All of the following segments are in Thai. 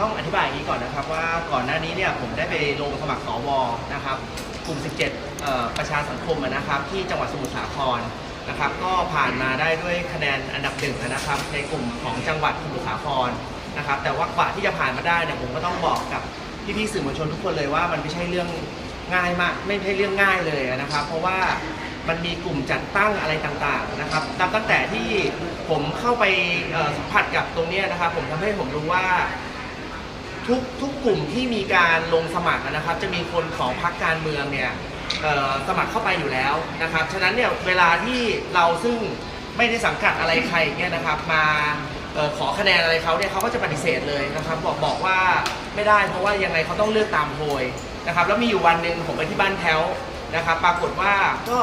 ต้องอธิบายอย่างนี้ก่อนนะครับว่าก่อนหน้านี้เนี่ยผมได้ไปลงสมัครสวนะครับกลุ่ม 17เอ่อประชาสังคมอะนะครับที่จังหวัดสมุทรสาครนะครับก็ผ่านมาได้ด้วยคะแนนอันดับหนึ่งนะครับในกลุ่มของจังหวัดสมุทรสาครนะครับแต่ว่ากว่าที่จะผ่านมาได้เนี่ยผมก็ต้องบอกกับพี่ๆสื่อมวลชนทุกคนเลยว่ามันไม่ใช่เรื่องง่ายมากไม่ใช่เรื่องง่ายเลยนะครับ เพราะว่ามันมีกลุ่มจัดตั้งอะไรต่างๆนะครับตั้งตั้งแต่ที่ผมเข้าไปเอ่อสัมผัสกับตรงเนี้ยนะครับ ผมทำให้ผมรู้ว่า ทุกทุกกลุ่มที่มีการลงสมัครนะครับ จะมีคนของพรรคการเมืองเนี่ยสมัครเข้าไปอยู่แล้วนะครับ ฉะนั้นเนี่ยเวลาที่เราซึ่งไม่ได้สังกัดอะไรใครเนี่ยนะครับมาออขอคะแนนอะไรเขาเนี่ยเขาก็จะปฏิเสธเลยนะครับ บอกบอกว่าไม่ได้เพราะว่ายังไงเขาต้องเลือกตามโพยนะครับ แล้วมีอยู่วันหนึ่งผมไปที่บ้านแถวนะครับ ปรากฏว่าก็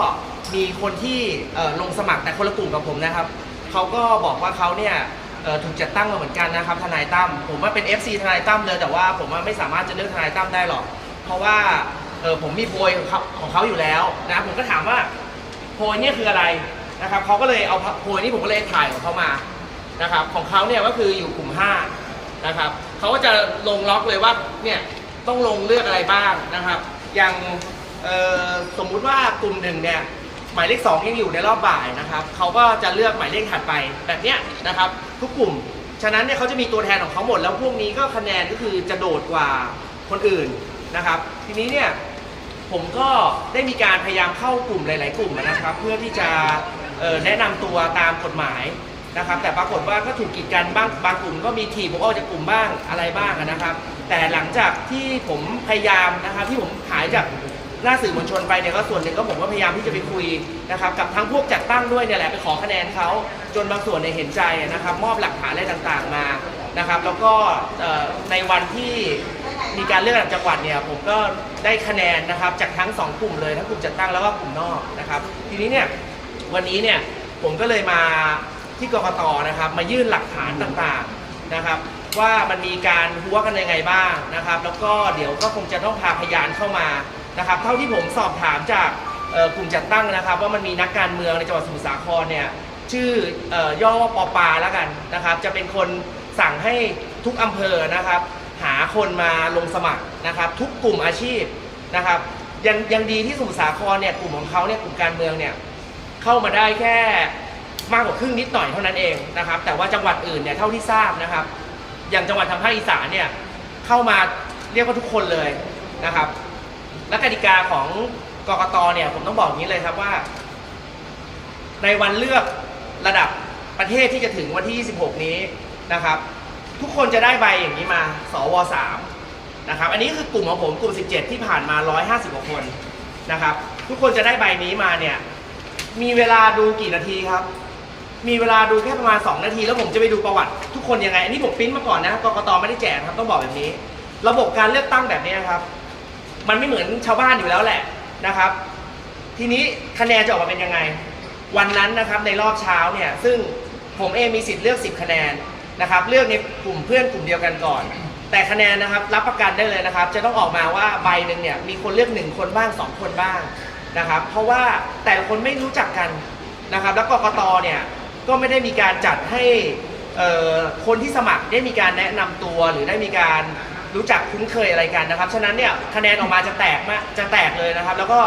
มีคนที่ออลงสมัครแต่คนละกลุ่มกับผมนะครับเขาก็บอกว่าเขาเนี่ย เอ่อถูกจัดตั้งมาเหมือนกันนะครับทนายตั้มผมว่าเป็น FC ทนายตั้มเลยแต่ว่าผมว่าไม่สามารถจะเลือกทนายตั้มได้หรอก เพราะว่าเออผมมีโพยของเขาของเขาอยู่แล้วนะผมก็ถามว่าโพยเนี่ยคืออะไรนะครับเขาก็เลยเอาโพยนี้ผมก็เลยถ่ายของเขามานะครับของเขาเนี่ยก็คืออยู่กลุ่ม5นะครับเขาก็จะลงล็อกเลยว่าเนี่ยต้องลงเลือกอะไรบ้างนะครับ อย่างสมมุติว่ากลุ่มหนึ่งเนี่ย หมายเลขสองยังอยู่ในรอบบ่ายนะครับเขาก็จะเลือกหมายเลขถัดไปแบบเนี้ยนะครับ ทุกกลุ่ม ฉะนั้นเนี่ยเขาจะมีตัวแทนของเขาหมด แล้วพวกนี้ก็คะแนนก็คือจะโดดกว่าคนอื่นนะครับ ทีนี้เนี่ยผมก็ได้มีการพยายามเข้ากลุ่มหลาย ๆ กลุ่มนะครับ เพื่อที่จะแนะนำตัวตามกฎหมายนะครับ แต่ปรากฏว่าก็ถูกกีดกันบ้างบางกลุ่มก็มีทีบผมออกจากกลุ่มบ้างอะไรบ้างนะครับ แต่หลังจากที่ผมพยายามนะครับที่ผมหายจาก หน้าสื่อมวลชนไปเนี่ยก็ส่วนหนึ่งก็ผมก็พยายามที่จะไปคุยนะครับกับทั้งพวกจัดตั้งด้วยเนี่ยแหละไปขอคะแนนเขาจนบางส่วนเนี่ยเห็นใจนะครับมอบหลักฐานอะไรต่างๆมานะครับแล้วก็ในวันที่มีการเลือกระดับจังหวัดเนี่ยผมก็ได้คะแนนนะครับจากทั้งสองกลุ่มเลยทั้งกลุ่มจัดตั้งแล้วก็กลุ่มนอกนะครับทีนี้เนี่ยวันนี้เนี่ยผมก็เลยมาที่กรกตนะครับมายื่นหลักฐานต่างๆนะครับว่ามันมีการหัวกันยังไงบ้างนะครับ แล้วก็เดี๋ยวก็คงจะต้องพาพยานเข้ามา นะครับเท่าที่ผมสอบถามจากกลุ่มจัดตั้งนะครับ ว่ามันมีนักการเมืองในจังหวัดสมุทรสาครเนี่ยชื่ออย่อว่าปอปาแล้วกันนะครับ จะเป็นคนสั่งให้ทุกอำเภอนะครับ หาคนมาลงสมัครนะครับ ทุกกลุ่มอาชีพนะครับ ยังยังดีที่สมุทรสาครเนี่ยกลุ่มของเขาเนี่ยกลุ่มการเมืองเนี่ยเข้ามาได้แค่มากกว่าครึ่งนิดหน่อยเท่านั้นเองนะครับ แต่ว่าจังหวัดอื่นเนี่ยเท่าที่ทราบนะครับ อย่างจังหวัดทางภาคอีสานเนี่ยเข้ามาเรียกว่าทุกคนเลยนะครับ และกติกาของกกตเนี่ยผมต้องบอกอย่างนี้เลยครับว่า ในวันเลือกระดับประเทศที่จะถึงวันที่ 26 นี้นะครับ ทุกคนจะได้ใบอย่างนี้มา สว3นะครับ อันนี้คือกลุ่มของผมกลุ่ม 17 ที่ผ่านมา 150กว่าคนนะครับ ทุกคนจะได้ใบนี้มาเนี่ยมีเวลาดูกี่นาทีครับ มีเวลาดูแค่ประมาณ 2 นาที แล้วผมจะไปดูประวัติ ทุกคนยังไง อันนี้ผมปริ้นมาก่อนนะกรกตไม่ได้แจกครับต้องบอกแบบนี้ ระบบการเลือกตั้งแบบนี้ครับ มันไม่เหมือนชาวบ้านอยู่แล้วแหละนะครับ ทีนี้คะแนนจะออกมาเป็นยังไง วันนั้นนะครับในรอบเช้าเนี่ยซึ่งผมเองมีสิทธิ์เลือก 10 คะแนนนะครับ เลือกในกลุ่มเพื่อนกลุ่มเดียวกันก่อน แต่คะแนนนะครับรับประกันได้เลยนะครับ จะต้องออกมาว่าใบหนึ่งเนี่ยมีคนเลือกหนึ่งคนบ้างสองคนบ้างนะครับ เพราะว่าแต่ละคนไม่รู้จักกันนะครับ แล้วกกตเนี่ยก็ไม่ได้มีการจัดให้คนที่สมัครได้มีการแนะนำตัวหรือได้มีการ รู้จักคุ้นเคยอะไรกันนะครับ ฉะนั้นเนี่ยคะแนนออกมาจะแตกมากจะแตกเลยนะครับ แล้วก็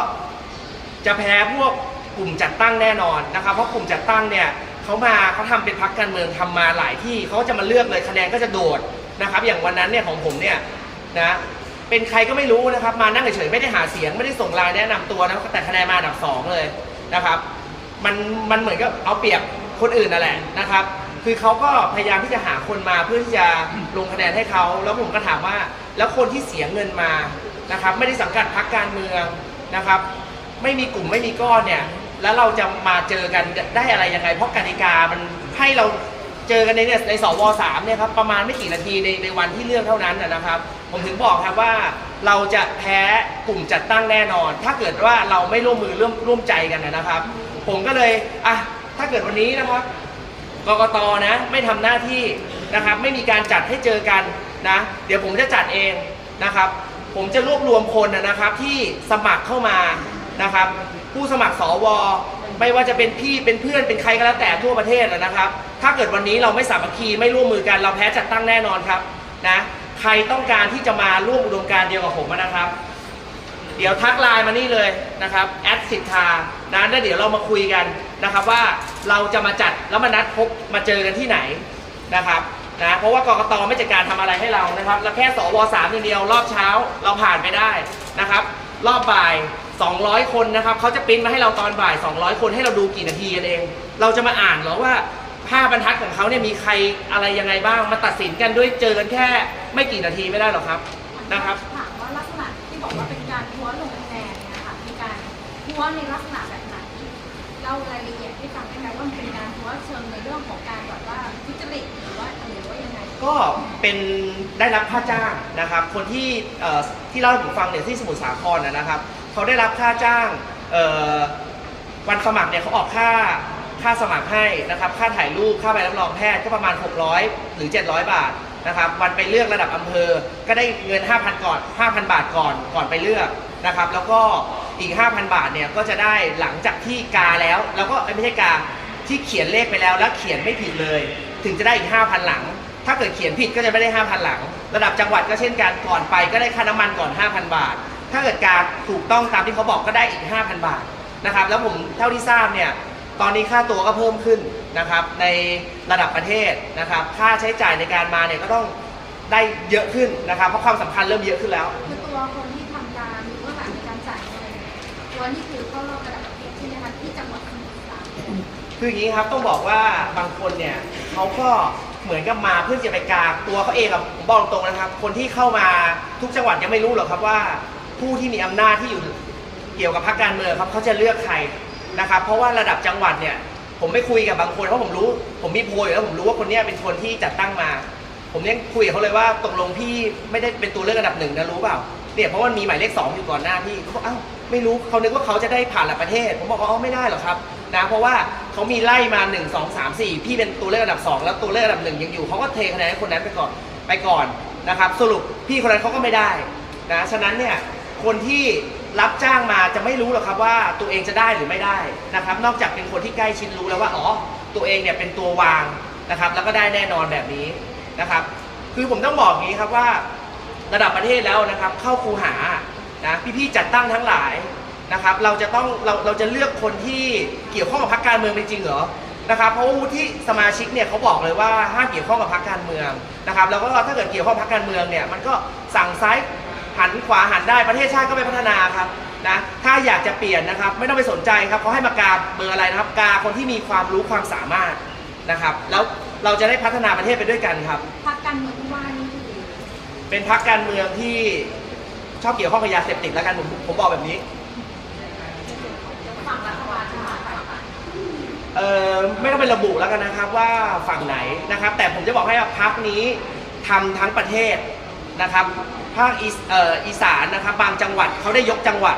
จะแพ้พวกกลุ่มจัดตั้งแน่นอนนะครับ เพราะกลุ่มจัดตั้งเนี่ยเขามาเขาทำเป็นพรรคการเมืองทำมาหลายที่เขาจะมาเลือกเลยคะแนนก็จะโดดนะครับ อย่างวันนั้นเนี่ยของผมเนี่ยนะเป็นใครก็ไม่รู้นะครับ มานั่งเฉยๆไม่ได้หาเสียงไม่ได้ส่งไลน์แนะนำตัวนะแต่คะแนนมาอันดับสองเลยนะครับ มันมันเหมือนกับเอาเปรียบคนอื่นนั่นแหละนะครับ คือเขาก็พยายามที่จะหาคนมาเพื่อที่จะลงคะแนนให้เขา แล้วผมก็ถามว่าแล้วคนที่เสียเงินมานะครับ ไม่ได้สังกัดพรรคการเมืองนะครับ ไม่มีกลุ่มไม่มีก้อนเนี่ย แล้วเราจะมาเจอกันได้อะไรยังไง เพราะกติกามันให้เราเจอกันในเนี่ยในสวสามเนี่ยครับประมาณไม่กี่นาทีในในวันที่เลือกเท่านั้นนะนะครับ ผมถึงบอกครับว่าเราจะแพ้กลุ่มจัดตั้งแน่นอน ถ้าเกิดว่าเราไม่ร่วมมือร่วมร่วมใจกันนะครับ ผมก็เลยอะถ้าเกิดวันนี้นะครับ กกตนะไม่ทำหน้าที่นะครับ ไม่มีการจัดให้เจอกันนะ เดี๋ยวผมจะจัดเองนะครับ ผมจะรวบรวมคนนะครับที่สมัครเข้ามานะครับ ผู้สมัครสวไม่ว่าจะเป็นพี่เป็นเพื่อนเป็นใครก็แล้วแต่ทั่วประเทศนะครับ ถ้าเกิดวันนี้เราไม่สามัคคีไม่ร่วมมือกันเราแพ้จัดตั้งแน่นอนครับนะใครต้องการที่จะมาร่วมอุดมการเดียวกับผมนะครับ เดี๋ยวทักไลน์มานี่เลยนะครับแอดสิทธา นะแล้วเดี๋ยวเรามาคุยกันนะครับว่าเราจะมาจัดแล้วมานัดพบมาเจอกันที่ไหนนะครับนะเพราะว่ากรกตไม่จัดการทำอะไรให้เรานะครับแล้วแค่สวสามอย่างเดียว รอบเช้าเราผ่านไปได้นะครับ รอบบ่าย 200 คนนะครับเขาจะปริ้นมาให้เราตอนบ่าย 200 คนให้เราดูกี่นาทีกันเอง เราจะมาอ่านหรอว่าผ้าบรรทัดของเขาเนี่ยมีใครอะไรยังไงบ้างมาตัดสินกันด้วยเจอกันแค่ไม่กี่นาทีไม่ได้หรอกครับนะครับถามว่าลักษณะที่บอกว่าเป็นการทัวร์ลงคะแนนเนี่ยค่ะมีการทัวร์ในลักษณะ ล่ารายละเอียดให้ฟังได้ไหมว่ามันเป็นการทัวร์เชิงในเรื่องของการแบบว่าทุจริตหรือว่าหรือว่ายังไงก็เป็นได้รับค่าจ้างนะครับ คนที่เอ่อที่เล่าให้ผมฟังเนี่ยที่สมุทรสาครนะนะครับเขาได้รับค่าจ้างเอ่อวันสมัครเนี่ยเขาออกค่าค่าสมัครให้นะครับ ค่าถ่ายรูปค่าใบรับรองแพทย์ก็ประมาณ 600 หรือ 700 บาทนะครับวันไปเลือกระดับอำเภอก็ได้เงิน 5,000 ก่อน 5,000 บาทก่อนก่อนไปเลือกนะครับ แล้วก็ อีก 5,000 บาทเนี่ยก็จะได้หลังจากที่กาแล้ว แล้วก็เอ้ยไม่ใช่กาที่เขียนเลขไปแล้วแล้วเขียนไม่ผิดเลย ถึงจะได้อีก 5,000 หลัง ถ้าเกิดเขียนผิดก็จะไม่ได้ 5,000 หลัง ระดับจังหวัดก็เช่นกันก่อนไปก็ได้ค่าน้ำมันก่อน 5,000 บาท ถ้าเกิดการถูกต้องตามที่เขาบอกก็ได้อีก 5,000 บาทนะครับแล้วผมเท่าที่ทราบเนี่ยตอนนี้ค่าตัวก็เพิ่มขึ้นนะครับในระดับประเทศนะครับค่าใช้จ่ายในการมาเนี่ยก็ต้องได้เยอะขึ้นนะครับเพราะความสำคัญเริ่มเยอะขึ้นแล้ว คือตัวคนที่ทำการหรือว่าหลังในการจ่ายเงิน ตัวนี่คือเข้ารอบระดับประเทศใช่ไหมคะที่จังหวัดสมุทรสาครคืออย่างนี้ครับต้องบอกว่าบางคนเนี่ยเขาก็เหมือนกับมาเพื่อจะไปกากตัวเขาเองอะผมบอกตรงๆนะครับ คนที่เข้ามาทุกจังหวัดยังไม่รู้หรอกครับว่า ผู้ที่มีอำนาจที่อยู่เกี่ยวกับพรรคการเมืองครับเขาจะเลือกใครนะครับ เพราะว่าระดับจังหวัดเนี่ย ผมไม่คุยกับบางคนเพราะผมรู้ ผมมีโพยอยู่แล้วผมรู้ว่าคนนี้เป็นคนที่จัดตั้งมา ผมยังคุยกับเขาเลยว่าตกลงพี่ไม่ได้เป็นตัวเลือกอันดับหนึ่งนะรู้เปล่าเนี่ยเพราะว่ามีหมายเลขสองอยู่ก่อนหน้าพี่เขาบอกอ้าว ไม่รู้เขานึกว่าเขาจะได้ผ่านระดับประเทศ ผมบอกว่าอ๋อไม่ได้หรอกครับนะเพราะว่าเขามีไล่มา 1 2 3 4 พี่เป็นตัวเลขอันดับ 2 แล้วตัวเลขอันดับหนึ่งยังอยู่เขาก็เทคะแนนให้คนนั้นไปก่อนไปก่อนนะครับสรุปพี่คนนั้นเขาก็ไม่ได้นะฉะนั้นเนี่ยคนที่รับจ้างมาจะไม่รู้หรอกครับว่าตัวเองจะได้หรือไม่ได้นะครับ นอกจากเป็นคนที่ใกล้ชิดรู้แล้วว่าอ๋อตัวเองเนี่ยเป็นตัววางนะครับ แล้วก็ได้แน่นอนแบบนี้นะครับ คือผมต้องบอกอย่างนี้ครับว่าระดับประเทศแล้วนะครับ เข้าคูหา นะพี่ๆจัดตั้งทั้งหลายนะครับ เราจะต้องเราเราจะเลือกคนที่เกี่ยวข้องกับพรรคการเมืองเป็นจริงเหรอนะครับเพราะว่าวุฒิสมาชิกเนี่ยเขาบอกเลยว่าห้ามเกี่ยวข้องกับพรรคการเมืองนะครับ แล้วก็ถ้าเกิดเกี่ยวข้องกับพรรคการเมืองเนี่ยมันก็สั่งซ้ายหันขวาหันได้ประเทศชาติก็ไม่พัฒนาครับนะถ้าอยากจะเปลี่ยนนะครับ ไม่ต้องไปสนใจครับเขาให้มากาเบอร์อะไรนะครับกาคนที่มีความรู้ความสามารถนะครับ แล้วเราจะได้พัฒนาประเทศไปด้วยกันครับพรรคการเมืองที่ว่านี่คือเป็นพรรคการเมืองที่ ชอบเกี่ยวข้องกับยาเสพติดแล้วกันผมผมบอกแบบนี้ฝั่งรัฐบาลใช่ไหมฝ่ายค้านเออไม่ต้องเป็นระบุแล้วกันนะครับว่าฝั่งไหนนะครับ แต่ผมจะบอกให้ว่าพรรคนี้ทำทั้งประเทศนะครับภาคอีสเอ่ออีสานนะครับบางจังหวัดเขาได้ยกจังหวัด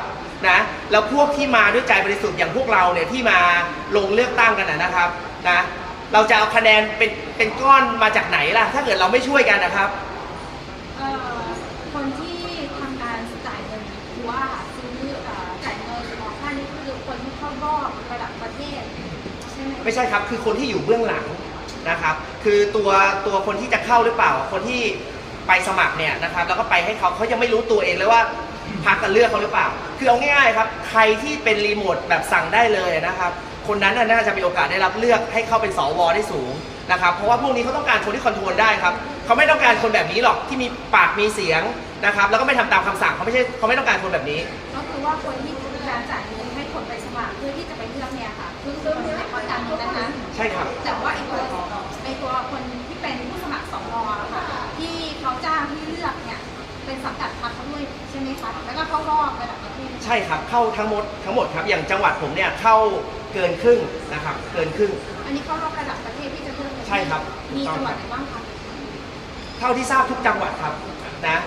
นะแล้วพวกที่มาด้วยใจบริสุทธิ์อย่างพวกเราเนี่ยที่มาลงเลือกตั้งกันนะนะครับนะเราจะเอาคะแนนเป็นเป็นก้อนมาจากไหนล่ะ ถ้าเกิดเราไม่ช่วยกันนะครับ เอ่อคนที่ทำการจ่ายเงินหรือว่าซื้อเอ่อจ่ายเงินออกค่านี่คือคนที่เข้ารอบระดับประเทศใช่ ไม่ใช่ครับคือคนที่อยู่เบื้องหลังนะครับ คือตัวตัวคนที่จะเข้าหรือเปล่า คนที่ไปสมัครเนี่ยนะครับ แล้วก็ไปให้เขาเขายังไม่รู้ตัวเองเลยว่าพักกันเลือกเขาหรือเปล่า คือเอาง่ายๆครับ ใครที่เป็นรีโมทแบบสั่งได้เลยนะครับ คนนั้นน่าจะมีโอกาสได้รับเลือกให้เข้าเป็นสวได้สูงนะครับ เพราะว่าพวกนี้เขาต้องการคนที่คอนโทรลได้ครับ เขาไม่ต้องการคนแบบนี้หรอกที่มีปากมีเสียงนะครับ แล้วก็ไม่ทำตามคำสั่งเขาไม่ใช่เขาไม่ต้องการคนแบบนี้ ก็คือว่าคนที่มีการจ่ายเงินให้คนไปสมัครเพื่อที่จะไปเลือกเนี่ย ช่ครับๆแต่ว่าไอ้ตัวไอ้ตัวคนที่เป็นผู้สมัครสวอะค่ะที่เขาจ้างที่เลือกเนี่ยเป็นสังกัดพรรคเขาด้วยใช่ไหมคะแล้วก็เข้ารอบระดับประเทศใช่ครับเข้าทั้งหมดทั้งหมดครับอย่างจังหวัดผมเนี่ยเข้าเกินครึ่งนะครับเกินครึ่ง อันนี้เข้ารอบระดับประเทศที่จะเลือกเลยใช่ครับมีจังหวัดไหนบ้างคะเท่าที่ทราบทุกจังหวัดครับนะ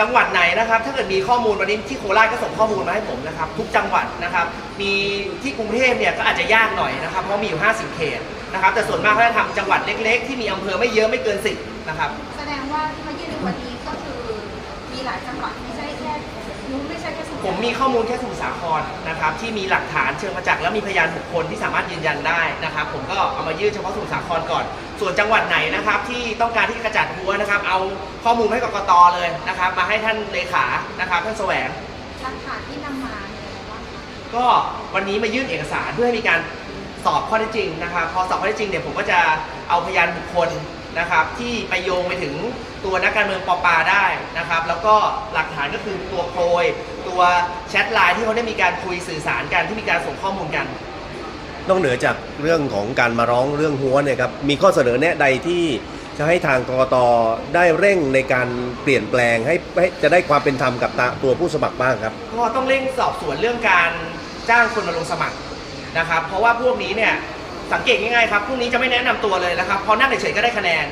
จังหวัดไหนนะครับ ถ้าเกิดมีข้อมูลวันนี้ที่โคราชก็ส่งข้อมูลมาให้ผมนะครับ ทุกจังหวัดนะครับ มีที่กรุงเทพเนี่ยก็อาจจะยากหน่อยนะครับ เพราะมีอยู่ 50 เขตนะครับ แต่ส่วนมากเขาจะทำจังหวัดเล็ก ๆ ที่มีอำเภอไม่เยอะไม่เกิน 10 นะครับ แสดงว่าที่มายื่นในวันนี้ก็คือมีหลายจังหวัด ผมมีข้อมูลแค่สมุทรสาครนะครับที่มีหลักฐานเชิงประจักษ์และมีพยานบุคคลที่สามารถยืนยันได้นะครับ ผมก็เอามายื่นเฉพาะสมุทรสาครก่อน ส่วนจังหวัดไหนนะครับที่ต้องการที่จะกระจัดหัวนะครับ เอาข้อมูลให้กกตเลยนะครับ มาให้ท่านเลขานะครับท่านแสวงหลักฐานที่นำมาเนี่ยอะไรบ้างคะก็วันนี้มายื่นเอกสารเพื่อให้มีการสอบข้อเท็จจริงนะครับ พอสอบข้อเท็จจริงเนี่ยผมก็จะเอาพยานบุคคล นะครับที่ไปโยงไปถึงตัวนักการเมืองปอปาได้นะครับ แล้วก็หลักฐานก็คือตัวโพยตัวแชทไลน์ที่เขาได้มีการคุยสื่อสารกันที่มีการส่งข้อมูลกัน นอกเหนือจากเรื่องของการมาร้องเรื่องหัวเนี่ยครับมีข้อเสนอแนะใดที่จะให้ทางกรกตได้เร่งในการเปลี่ยนแปลงให้ให้จะได้ความเป็นธรรมกับตาตัวผู้สมัครบ้างครับ ก็ต้องเร่งสอบสวนเรื่องการจ้างคนมาลงสมัครนะครับ เพราะว่าพวกนี้เนี่ย สังเกตง่ายๆครับพวกนี้จะไม่แนะนำตัวเลยนะครับพอนั่งเฉยๆก็ได้คะแนน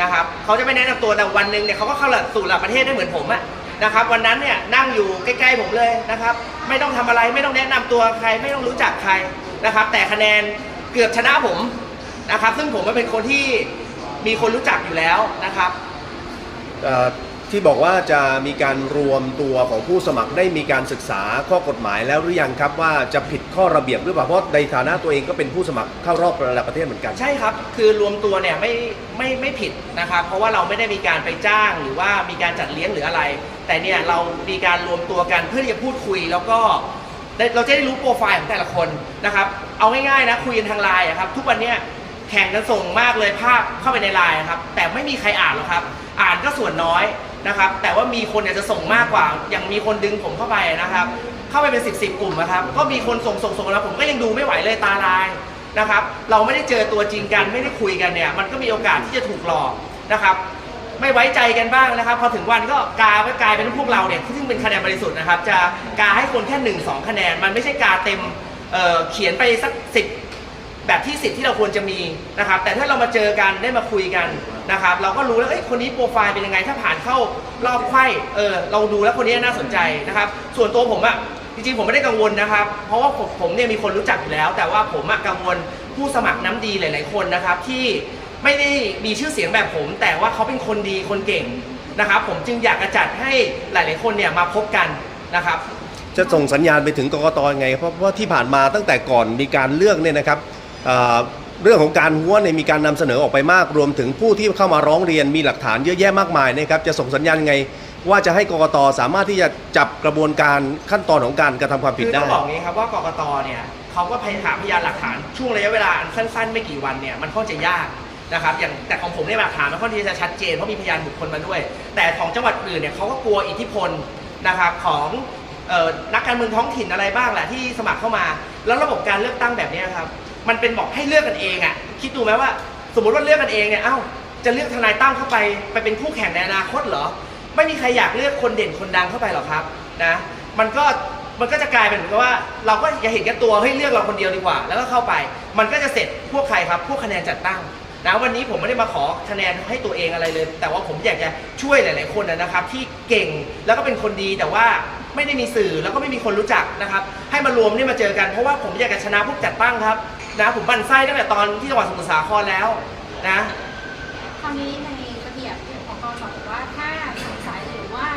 นะครับเขาจะไม่แนะนำตัวแต่วันหนึ่งเนี่ยเขาก็เข้าสู่ระดับประเทศได้เหมือนผมอะนะครับ วันนั้นเนี่ยนั่งอยู่ใกล้ๆผมเลยนะครับ ไม่ต้องทำอะไรไม่ต้องแนะนำตัวใครไม่ต้องรู้จักใครนะครับ แต่คะแนนเกือบชนะผมนะครับ ซึ่งผมเป็นคนที่มีคนรู้จักอยู่แล้วนะครับ ที่บอกว่าจะมีการรวมตัวของผู้สมัครได้มีการศึกษาข้อกฎหมายแล้วหรือยังครับว่าจะผิดข้อระเบียบหรือเปล่าเพราะในฐานะตัวเองก็เป็นผู้สมัครเข้ารอบระดับประเทศเหมือนกัน ใช่ครับ คือรวมตัวเนี่ยไม่ไม่ไม่ผิดนะครับ เพราะว่าเราไม่ได้มีการไปจ้างหรือว่ามีการจัดเลี้ยงหรืออะไร แต่เนี่ยเรามีการรวมตัวกันเพื่อที่จะพูดคุยแล้วก็เราจะได้รู้โปรไฟล์ของแต่ละคนนะครับเอาง่ายๆนะคุยกันทางไลน์ครับทุกวันเนี้ยแข่งกันส่งมากเลยภาพเข้าไปในไลน์ครับแต่ไม่มีใครอ่านหรอกครับ อ่านก็ส่วนน้อย นะครับ แต่ว่ามีคนเนี่ยจะส่งมากกว่า อย่างมีคนดึงผมเข้าไปนะครับ เข้าไปเป็นสิบสกลุ่มนะครับ ก็มีคนส่งส่งส่งแล้วผมก็ยังดูไม่ไหวเลยตาลายนะครับ เราไม่ได้เจอตัวจริงกันไม่ได้คุยกันเนี่ย มันก็มีโอกาสที่จะถูกหลอกนะครับ ไม่ไว้ใจกันบ้างนะครับ พอถึงวันก็กาก็กลายเป็นพวกเราเนี่ยซึ่งเป็นคะแนนบริสุทธิ์นะครับ จะกาให้คนแค่หนึ่งสองคะแนน มันไม่ใช่กาเต็มเเขียนไปสักสิบแบบที่สิทธิ์ที่เราควรจะมีนะครับ แต่ถ้าเรามาเจอกันได้มาคุยกัน นะครับเราก็รู้แล้วเอ้ยคนนี้โปรไฟล์เป็นยังไงถ้าผ่านเข้ารอบไข้เออเราดูแล้วคนนี้น่าสนใจนะครับส่วนตัวผมอะจริงๆ ผมไม่ได้กังวลนะครับ เพราะว่าผมผมเนี่ยมีคนรู้จักอยู่แล้ว แต่ว่าผมอะกังวลผู้สมัครน้ำดีหลาย ๆ คนนะครับที่ไม่ได้มีชื่อเสียงแบบผม แต่ว่าเขาเป็นคนดีคนเก่งนะครับ ผมจึงอยากจะจัดให้หลาย ๆ คนเนี่ยมาพบกันนะครับจะส่งสัญญาณไปถึงกรกตยังไง เพราะเพราที่ผ่านมาตั้งแต่ก่อนมีการเลือกเนี่ยนะครับ เรื่องของการหัวเนี่ยมีการนำเสนอออกไปมาก รวมถึงผู้ที่เข้ามาร้องเรียนมีหลักฐานเยอะแยะมากมายนะครับจะส่งสัญญาณไง ว่าจะให้กกตสามารถที่จะจับกระบวนการขั้นตอนของการกระทำความผิดได้คือต้องบอกงี้ครับว่ากกตเนี่ยเขาก็พยายามหาพยานหลักฐานช่วงระยะเวลาสั้น ๆ ไม่กี่วันเนี่ยมันค่อนจะยากนะครับอย่างแต่ของผมเนี่ยหลักฐานมันค่อนข้างจะชัดเจนเพราะมีพยานบุคคลมาด้วย แต่ของจังหวัดอื่นเนี่ยเขาก็กลัวอิทธิพลนะครับของนักการเมืองท้องถิ่นอะไรบ้างแหละที่สมัครเข้ามา แล้วระบบการเลือกตั้งแบบนี้ครับ มันเป็นบอกให้เลือกกันเองอะ่ะ คิดดูไหมว่า สมมติว่าเลือกกันเองเนี่ย เอ้า จะเลือกทนายตั้มเข้าไปไปเป็นคู่แข่งในอนาคตเหรอ ไม่มีใครอยากเลือกคนเด่นคนดังเข้าไปหรอกครับนะ มันก็มันก็จะกลายเป็นเหมือนกับว่าเราก็อย่าเห็นแก่ตัวให้เลือกเราคนเดียวดีกว่า แล้วก็เข้าไป มันก็จะเสร็จพวกใครครับ พวกคะแนนจัดตั้งนะวันนี้ผมไม่ได้มาขอคะแนนให้ตัวเองอะไรเลย แต่ว่าผมอยากจะช่วยหลาย ๆ คนนะครับ ที่เก่งแล้วก็เป็นคนดีแต่ว่าไม่ได้มีสื่อแล้วก็ไม่มีคนรู้จักนะครับ ให้มารวมนี่มาเจอกันเพราะว่าผมอยากจะชนะพวกจัดตั้งครับ นะผมบันไส้ตั้งแต่ตอนที่จังหวัดสมุทรสาครแล้วนะคราวนี้ในระเบียบของกรสบอกว่าถ้าสงสัยหรือว่า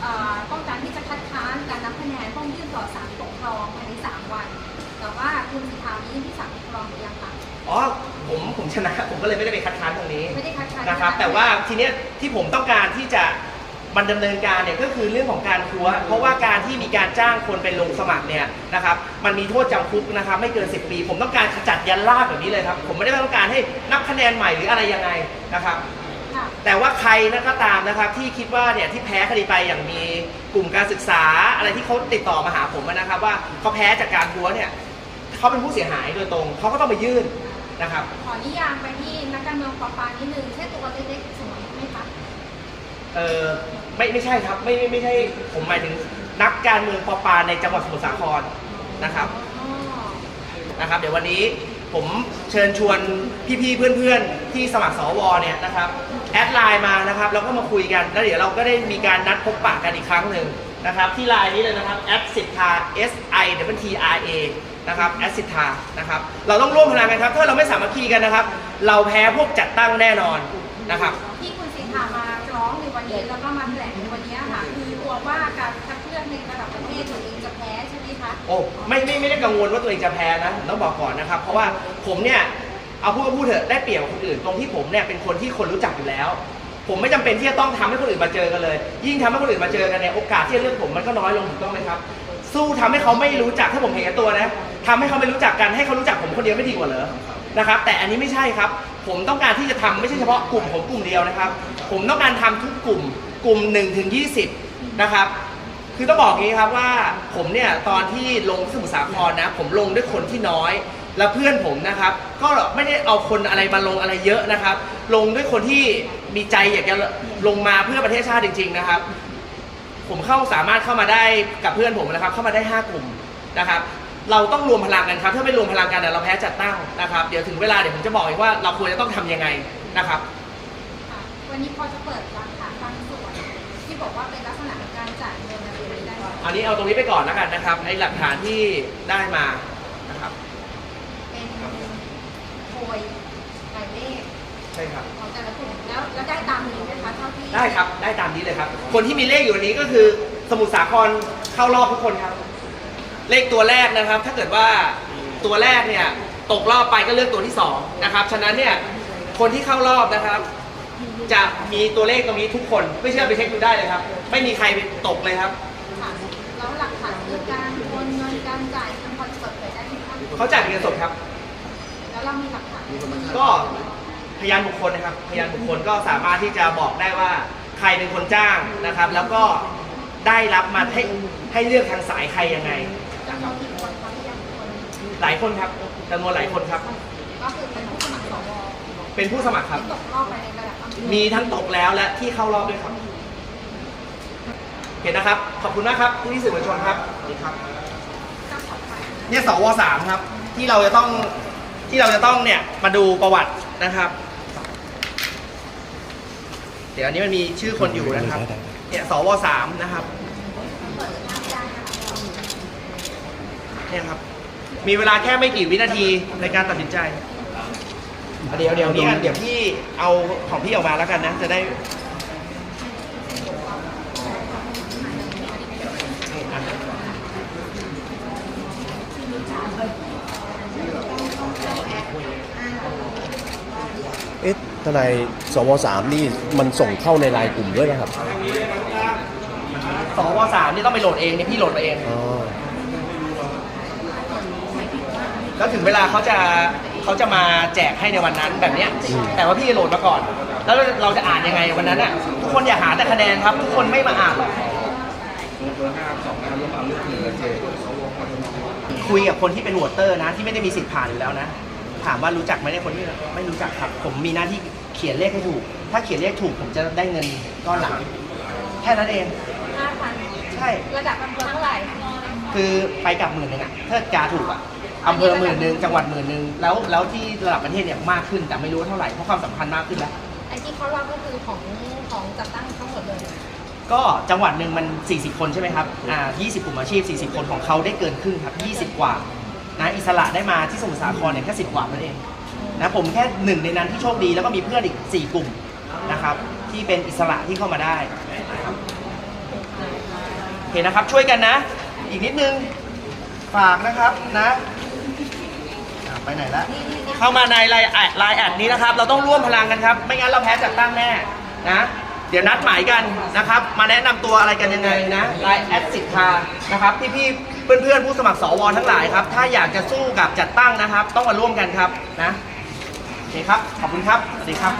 เอ่อต้องการที่จะคัดค้านการนับคะแนนต้องยื่นต่อศาลปกครองภายใน3วัน แต่ว่าคุณสิทธามียื่นที่ศาลปกครองหรือยังคะอ๋อผมผมชนะผมก็เลยไม่ได้ไปคัดค้านตรงนี้ไม่ได้คัดค้านนะครับ แต่ว่าทีเนี้ยที่ผมต้องการที่จะ มันดำเนินการเนี่ยก็คือเรื่องของการทัว เพราะว่าการที่มีการจ้างคนไปลงสมัครเนี่ยนะครับมันมีโทษจำคุกนะครับไม่เกิน 10 ปี ผมต้องการขจัดยันลากแบบนี้เลยครับ ผมไม่ได้ต้องการให้นับคะแนนใหม่หรืออะไรยังไงนะครับแต่ว่าใครนะก็ตามนะครับที่คิดว่าเนี่ยที่แพ้คดีไปอย่างมีกลุ่มการศึกษาอะไรที่เขาติดต่อมาหาผมนะครับ ว่าเขาแพ้จากการทัวเนี่ยเขาเป็นผู้เสียหายโดยตรงเขาก็ต้องไปยื่นนะครับขอนิยามไปที่นักการเมืองปอปานิดนึงใช่ตัวเล็กๆสมมติ เออไม่ไม่ใช่ครับไม่ไม่ไม่ใช่ผมหมายถึงนักการเมืองปอปาในจังหวัดสมุทรสาครนะครับอ๋อนะครับ เดี๋ยววันนี้ผมเชิญชวนพี่ๆเพื่อนๆ ที่สมัครสวเนี่ยนะครับแอดไลน์มานะครับแล้วก็มาคุยกันแล้วเดี๋ยวเราก็ได้มีการนัดพบปะกันอีกครั้งหนึ่งนะครับที่ไลน์นี้เลยนะครับแอดสิทธา S I W T R A นะครับแอดสิทธานะครับเราต้องร่วมพลังกันครับถ้าเราไม่สามัคคีกันนะครับ เราแพ้พวกจัดตั้งแน่นอนนะครับ ลือกในระดับประเทศตัวเองจะแพ้ใช่ไหมคะโอ้ไม่ไม่ไม่ได้กังวลว่าตัวเองจะแพ้นะผมต้องบอกก่อนนะครับ เพราะว่าผมเนี่ยเอาพูดก็พูดเถอะได้เปรียบกว่าคนอื่น ตรงที่ผมเนี่ยเป็นคนที่คนรู้จักอยู่แล้ว ผมไม่จำเป็นที่จะต้องทำให้คนอื่นมาเจอกันเลย ยิ่งทำให้คนอื่นมาเจอกันเนี่ยโอกาสที่จะเลือกผมมันก็น้อยลงถูกต้องไหมครับ สู้ทำให้เขาไม่รู้จักถ้าผมเห็นแก่ตัวนะทำให้เขาไม่รู้จักกันให้เขารู้จักผมคนเดียวไม่ดีกว่าเหรอนะครับ แต่อันนี้ไม่ใช่ครับ ผมต้องการที่จะทำไม่ใช่เฉพาะกลุ่มผมกลุ่มเดียวนะครับ ผมต้องการทำทุกกลุ่มกลุ่ม1ถึง20นะครับ คือต้องบอกอย่างนี้ครับว่าผมเนี่ยตอนที่ลงสมุทรสาครนะ ผมลงด้วยคนที่น้อย แล้วเพื่อนผมนะครับ ก็ไม่ได้เอาคนอะไรมาลงอะไรเยอะนะครับ ลงด้วยคนที่มีใจอยากจะลงมาเพื่อประเทศชาติจริง ๆนะครับ ผมเข้าสามารถเข้ามาได้กับเพื่อนผมนะครับ เข้ามาได้ 5 กลุ่มนะครับ เราต้องรวมพลังกันครับ ถ้าไม่รวมพลังกันเนี่ยเราแพ้จัดตั้งนะครับ เดี๋ยวถึงเวลาเดี๋ยวผมจะบอกเองว่าเราควรจะต้องทำยังไงนะครับ วันนี้พอจะเปิดหลักฐานบางส่วนที่บอกว่าเป็นลักษณะ อันนี้เอาตรงนี้ไปก่อนแล้วกันนะครับไอ้หลักฐานที่ได้มานะครับ เป็นโพยหมายเลขใช่ครับ ของแต่ละกลุ่มแล้วแล้วได้ตามนี้ไหมคะเท่าที่ได้ครับ ได้ตามนี้เลยครับ คนที่มีเลขอยู่ในนี้ก็คือสมุทรสาครเข้ารอบทุกคนครับ เลขตัวแรกนะครับ ถ้าเกิดว่าตัวแรกเนี่ยตกรอบไปก็เลือกตัวที่สองนะครับ ฉะนั้นเนี่ยคนที่เข้ารอบนะครับ จะมีตัวเลขตรงนี้ทุกคน ไม่เชื่อไปเช็คดูได้เลยครับ ไม่มีใครตกเลยครับ เขาจ่ายเป็นเงินสดครับ แล้วเรามีหลักฐานก็ พยานบุคคลนะครับ พยานบุคคลก็สามารถที่จะบอกได้ว่าใครเป็นคนจ้างนะครับ แล้วก็ได้รับมาให้ให้เลือกทางสายใครยังไงจำนวนกี่คนคะที่ยังคนหลายคนครับจำนวนหลายคนครับ ก็คือเป็นผู้สมัครสวเป็นผู้สมัครครับ ที่ตกรอบไปในระดับอำเภอ มีทั้งตกแล้วและที่เข้ารอบด้วยครับ เห็นนะครับ ขอบคุณมากครับที่สื่อมวลชนครับสวัสดีครับก็ขอไป เนี่ยสวสามครับ ที่เราจะต้องที่เราจะต้องเนี่ยมาดูประวัตินะครับ เดี๋ยวอันนี้มันมีชื่อคนอยู่นะครับเนี่ยสวสามนะครับเปิดทางได้นะคะเนี่ยครับ มีเวลาแค่ไม่กี่วินาทีในการตัดสินใจ เดี๋ยวเดี๋ยวเนี่ยเดี๋ยวพี่เอาของพี่ออกมาแล้วกันนะ จะได้นี่อะ เอ๊ะทนายสวสามนี่มันส่งเข้าในไลน์กลุ่มด้วยนะครับสวสามนี่ต้องไปโหลดเองเนี่ยพี่โหลดมาเอง อ๋อแล้วถึงเวลาเขาจะเขาจะมาแจกให้ในวันนั้นแบบเนี้ยแต่ว่าพี่โหลดมาก่อน แล้วเราจะอ่านยังไงวันนั้นอะทุกคนอย่าหาแต่คะแนนครับ ทุกคนไม่มาอ่านหรอกคุยกับคนที่เป็นโหวตเตอร์นะ ที่ไม่ได้มีสิทธิ์ผ่านอยู่แล้วนะ ถามว่ารู้จักไหมในยคนที่ไม่รู้จักครับ ผมมีหน้าที่เขียนเลขให้ถูก ถ้าเขียนเลขถูกผมจะได้เงินก้อนหลัง แค่นั้นเอง ห้าพันใช่ ระดับอำเภอเท่าไหร่คือไปกลับหมื่นหนึ่งอะถ้ากาถูกอะอำเภอหมื่นหนึ่งจังหวัดหมื่นหนึ่งแล้วแล้วที่ระดับประเทศเนี่ยมากขึ้นแต่ไม่รู้ว่าเท่าไหร่เพราะความสำคัญมากขึ้นแล้ว ไอ้ที่เขารอบก็คือของของจัดตั้งทั้งหมดเลย ก็จังหวัดหนึ่งมัน 40 คนใช่ไหมครับอ่า20 กลุ่มอาชีพ 40 คนของเขาได้เกินครึ่งครับ 20 กว่า นะอิสระได้มาที่สมุทรสาครเนี่ยแค่10กว่านั่นเองนะผมแค่หนึ่งในนั้นที่โชคดีแล้วก็มีเพื่อนอีก 4 กลุ่มนะครับ ที่เป็นอิสระที่เข้ามาได้นะครับโอเคนะครับช่วยกันนะ อีกนิดนึงฝากนะครับนะอะไปไหนละเข้ามาในไลน์แอดไลน์แอดนี้นะครับ เราต้องร่วมพลังกันครับ ไม่งั้นเราแพ้จัดตั้งแน่นะ เดี๋ยวนัดหมายกันนะครับ มาแนะนำตัวอะไรกันยังไงนะไลน์แอดสิทธานะครับพี่พี่ๆ เพื่อนๆ ผู้สมัครสวทั้งหลายครับ ถ้าอยากจะสู้กับจัดตั้งนะครับ ต้องมาร่วมกันครับนะโอเคครับ ขอบคุณครับ สวัสดีครับ